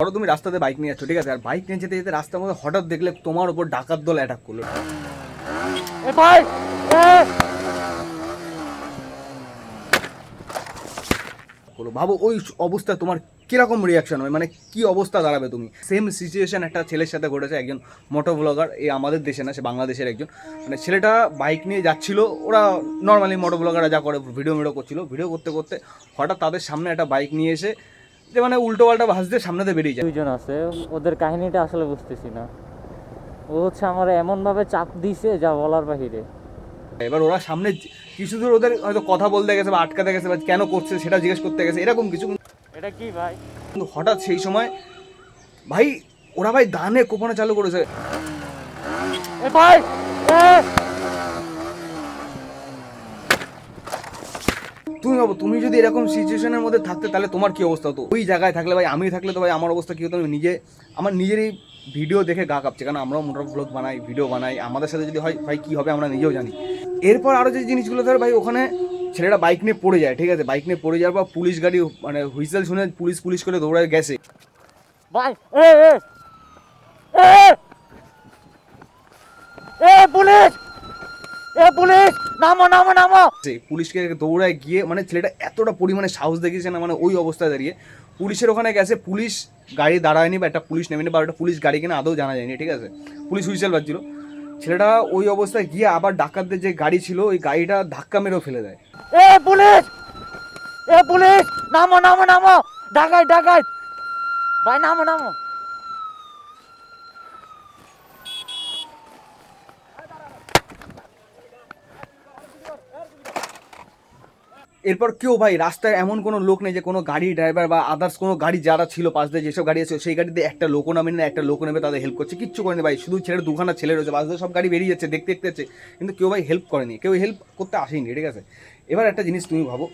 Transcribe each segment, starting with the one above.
ধরো তুমি রাস্তাতে বাইক নিয়ে যাচ্ছ ঠিক আছে? আর বাইক নিয়ে যেতে যেতে রাস্তার মধ্যে হঠাৎ দেখলে তোমার উপর ডাকাত দল অ্যাটাক করল। ভাবো ওই অবস্থায় তোমার কীরকম রিয়াকশন হয়? মানে কি অবস্থা দাঁড়াবে তুমি? সেম সিচুয়েশন একটা ছেলের সাথে ঘটেছে একজন মোটর ব্লগার এই আমাদের দেশে না সে বাংলাদেশের একজন। মানে ছেলেটা বাইক নিয়ে যাচ্ছিল ওরা নর্মালি মোটর ব্লগাররা যা করে ভিডিও ভিডিও করছিল। ভিডিও করতে করতে হঠাৎ তাদের সামনে একটা বাইক নিয়ে এসে যে মানে উল্টো পাল্টা ভাসতে সামনেতে বেরিয়ে যায়। দুইজন আছে ওদের কাহিনীটা আসলে বুঝতেছি না। ও হচ্ছে আমার এমনভাবে চাপ দিছে যা বলার বাহিরে। এবার ওরা সামনে কিছু দূর ওদের হয়তো কথা বলতে গেছে বা আটকাতে গেছে বা কেন করছে সেটা জিজ্ঞেস করতে গেছে এরকম কিছু এটা কি ভাই? কিন্তু হঠাৎ সেই সময় ভাই ওরা ভাই দানে কোপানো চালু করেছে। এ ভাই তুমি ভাবো, তুমি যদি এরকম সিচুয়েশনের মধ্যে থাকতে, তাহলে তোমার কি অবস্থা হতো? ওই জায়গায় থাকলে ভাই, আমি থাকলে তো ভাই, আমার অবস্থা কি হতো? আমি নিজে, আমার নিজেরই ভিডিও দেখে গা কাঁপছে। কারণ আমরাও মোটর ব্লগ বানাই ভিডিও বানাই। আমাদের সাথে যদি হয়, ভাই, কি হবে আমরা নিজেও জানি। এরপর আরও যে জিনিসগুলো ধর ভাই, ওখানে ছেলেটা বাইক নিয়ে পড়ে যায়, ঠিক আছে? বাইক নিয়ে পড়ে যাওয়ার পর পুলিশ গাড়ি মানে হুইসেল শুনে পুলিশ পুলিশ করে দৌড়ায় গেছে। এ, পুলিশ! এ পুলিশ নামো নামো নামো। পুলিশকে দৌড়ায় গিয়ে মানে ছেলেটা এতটা পরিমাণে সাহস দেখিয়েছে না মানে ওই অবস্থায় দাঁড়িয়ে। পুলিশের ওখানে গেছে পুলিশ গাড়ি দাঁড়ায়নি বা একটা পুলিশ নেমেনি বা একটা পুলিশ গাড়ি কিনা আদৌ জানা যায়নি ঠিক আছে? পুলিশ হুইসেল বাজছিল। ছেলেটা ওই অবস্থায় গিয়ে আবার ডাকাতদের যে গাড়ি ছিল ওই গাড়িটা ধাক্কা মেরেও ফেলে দেয়। এ পুলিশ! এ পুলিশ! নামো নামো নামো! ডাকাই ডাকাই ভাই নামো নামো! এরপর কেউ ভাই, রাস্তায় এমন কোনো লোক নেই যে কোনো গাড়ি ড্রাইভার বা আদার্স কোনো গাড়ি যারা ছিল পাশ দিয়ে যেসব গাড়ি আছে সেই গাড়িতে একটা লোকও নামে না, একটা লোক নেবে তাদের হেল্প করছে। কিচ্ছু করেনি ভাই, শুধু ছেলের দুখানা ছেলে রয়েছে, পাশ সব গাড়ি বেরিয়ে যাচ্ছে, দেখতে দেখতে যাচ্ছে। কিন্তু কেউ ভাই হেল্প করেনি, কেউ হেল্প করতে আসেনি, ঠিক আছে? এবার একটা জিনিস তুমি ভাবো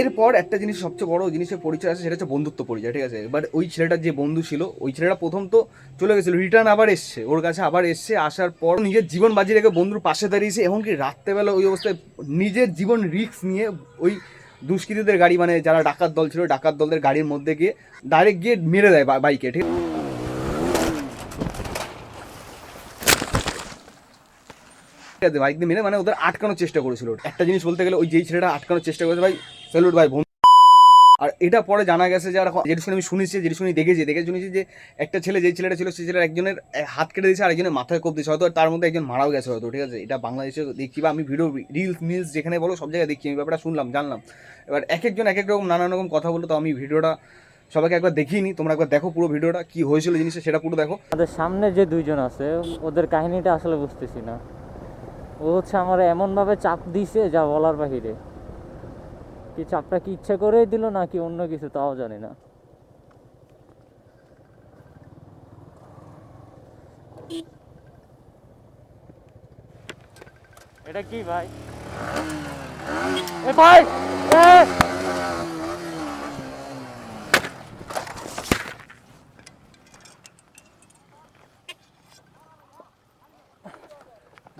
এরপর একটা জিনিস সবচেয়ে বড় জিনিসের পরিচয় আছে, সেটা হচ্ছে বন্ধুত্ব পরিচয়, ঠিক আছে? এবার ওই ছেলেটার যে বন্ধু ছিল, ওই ছেলেটা প্রথম তো চলে গেছিল রিটার্ন আবার এসছে, ওর কাছে আবার এসছে, আসার পর নিজের জীবন বাজি রেখে বন্ধুর পাশে দাঁড়িয়েছে, এমনকি রাত্রেবেলা ওই অবস্থায় নিজের জীবন রিস্ক নিয়ে ওই দুষ্কৃতীদের গাড়ি মানে যারা ডাকাত দল ছিল, ডাকাত দলদের গাড়ির মধ্যে গিয়ে ডাইরেক্ট গিয়ে মেরে দেয় বাইকে ঠিক আছে? বাইক দিয়ে মেরে মানে ওদের আটকানোর চেষ্টা করেছিল একটা জিনিস বলতে গেলে ওই যেই ছেলেটা আটকানোর চেষ্টা করেছে, ভাই স্যালুট ভাই আর এটা পরে জানা গেছে যে আর যেটা শুনে আমি শুনেছি, যেটা শুনি দেখেছি, দেখে শুনেছি যে একটা ছেলে যেই ছেলেটা ছিল, সেই ছেলের একজনের হাত কেটে দিয়েছে আর একজনের মাথায় কোপ দিয়েছে। হয়তো তার মধ্যে একজন মারাও গেছে হয়তো, ঠিক আছে? এটা বাংলাদেশে দেখছি বা আমি ভিডিও রিলস মিলস যেখানে বলো সব জায়গায় দেখছি, আমি ব্যাপারটা শুনলাম, জানলাম। এবার এক একজন, এক এক রকম, নানান রকম কথা বলল, তো আমি ভিডিওটা সবাইকে একবার দেখিনি তোমরা একবার দেখো পুরো ভিডিওটা, কি হয়েছিল জিনিসটা, সেটা পুরো দেখো। আমাদের সামনে যে দুইজন আছে, ওদের কাহিনীটা আসলে বুঝতেছি না। ও হচ্ছে আমার এমনভাবে চাপ দিছে যা বলার বাহিরে। কি চাপটা কি ইচ্ছা করেই দিল নাকি অন্য কিছু তাও জানি না। এটা কি ভাই? এ ভাই! এ!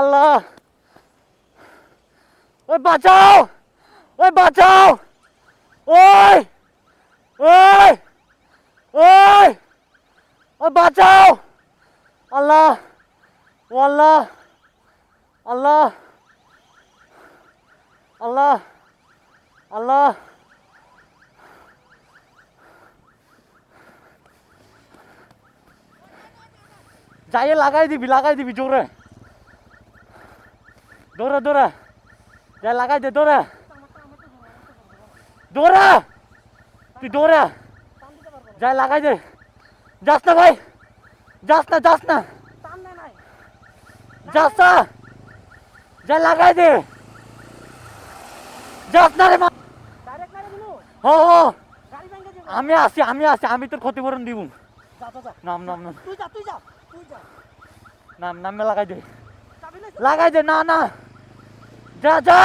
আল্লাহ ওই বাঁচাও ওই বাঁচাও। ওই ওই ওই ওই বাঁচাও। আল্লাহ ও আল্লাহ আল্লাহ আল্লাহ আল্লাহ। যাইয়ে লাগাই দিবি লাগাই দিবি জোরে। দৌড়া দৌড়া যা লাগাই দে দৌড়া দৌড়া তুই দৌড়া যা লাগাই দে যাস না ভাই যাস না যাস না যাস না যা লাগাই দে যাস না রে মা ডাইরেক্ট মারে দিলু হো হো গাড়ি ভেঙে দিব আমি আছি আমি আছি আমি তোর ক্ষতিপূরণ দিব যা যা যা নাম নাম নাম তুই যা তুই যা তুই যা নাম নামে লাগাই দে যাবি না লাগাই দে না না যা যা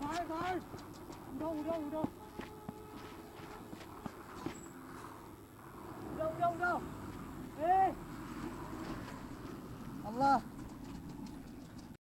ভাই ভাই উড়ো উড়ো উড়ো